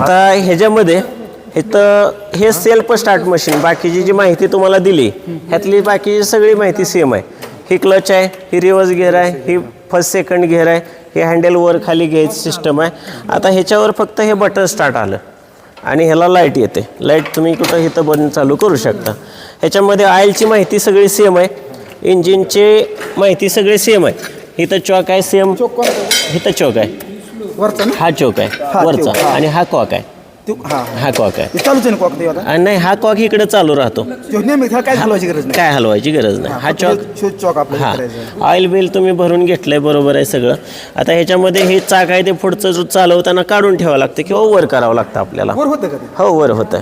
आता ह्याच्यामध्ये इथं हे सेल्फ स्टार्ट मशीन बाकीची जी माहिती तुम्हाला दिली ह्यातली बाकीची सगळी माहिती सेम आहे. ही क्लच आहे ही रिवर्स गिअर आहे ही फर्स्ट सेकंड गिअर आहे हे हँडल वर खाली घ्यायचं सिस्टम आहे. आता ह्याच्यावर फक्त हे बटन स्टार्ट आलं. आणि ह्याला लाइट येते. लाइट तुम्ही कुठं इथं बंद चालू करू शकता. ह्याच्यामध्ये ऑइलची माहिती सगळी सेम आहे. इंजिनचे माहिती सगळी सेम आहे. इथं चॉक आहे सेम इथं चॉक आहे. वरचा ना? हा चौक आहे. हा, वरचा. चौक, हा. आणि हा कॉक आहे. तू हा. हा कॉक आहे. ते चालूच आहे ना कॉक ते आता? आणि नाही हा कॉक इकडे चालू राहतो. तो नेहमी त्याला काय घालवायची गरज नाही. काय हलवायची गरज नाही. हा चॉक चॉक आपल्याला हा. करायचं ऑइल बिल तुम्ही भरून घेतलंय बरोबर आहे सगळं. आता ह्याच्यामध्ये हे चाक आहे ते पुढचं जो चालवताना काढून ठेवावं लागतं किंवा वर करावं लागतं आपल्याला. वर होतं का ते? हो वर होतं.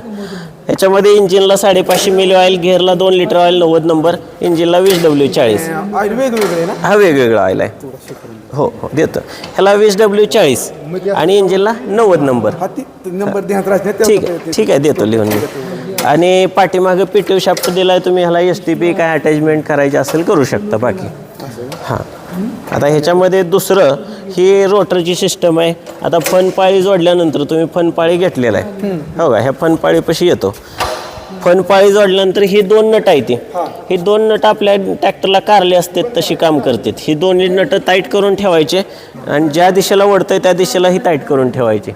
ह्याच्यामध्ये इंजिनला साडेपाचशे मिली ऑइल घेरला दोन लिटर ऑइल नव्वद नंबर इंजिनला वीस डब्ल्यू चाळीस. ऑइल वेगवेगळे आहे ना? हा वेगवेगळा ऑइल आहे. हो हो देतो. ह्याला वीस डब्ल्यू चाळीस. आणि इंजिनला नव्वद नंबर. हा ती नंबर देण्यात राहत नाही ठीक आहे ठीक आहे देतो लिहून मी आणि पाठीमागं पीटीओ शाफ्ट दिलाय तुम्ही ह्याला एस टी पी काय अटॅचमेंट करायची असेल करू शकता बाकी. हां. आता ह्याच्यामध्ये दुसरं ही रोटरची सिस्टम आहे. आता फनपाळी जोडल्यानंतर तुम्ही फनपाळी घेतलेला आहे. हो का? ह्या फनपाळीपाशी येतो. फनपाळी जोडल्यानंतर ही दोन नट आहे ती ही. दोन नट आपल्या ट्रॅक्टरला कारले असतात तशी काम करतात. ही दोन्ही नट टाईट करून ठेवायचे आणि ज्या दिशेला वळतंय त्या दिशेला ही टाईट करून ठेवायची.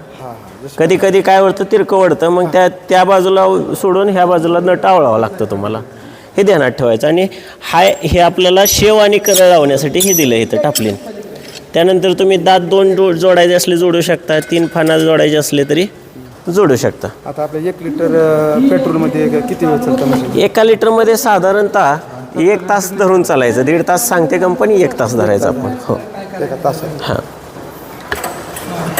कधी कधी काय वळतं तिरकं वळतं मग त्या त्या बाजूला सोडून ह्या बाजूला नट आवळावं लागतं तुम्हाला. हे ध्यानात ठेवायचं. आणि हाय हे आपल्याला शेव आणि करळ लावण्यासाठी हे दिलं इथं टापलीन. त्यानंतर तुम्ही दात दोन जोडायचे असले जोडू शकता तीन फाना जोडायचे असले तरी जोडू शकता. आता आपल्या एक लिटर अं, पेट्रोलमध्ये किती वेळ चालतं मशीन? एका लिटरमध्ये साधारणतः एक तास धरून चालायचं. दीड तास सांगते कंपनी एक तास धरायचा आपण. हो. एका तास हां.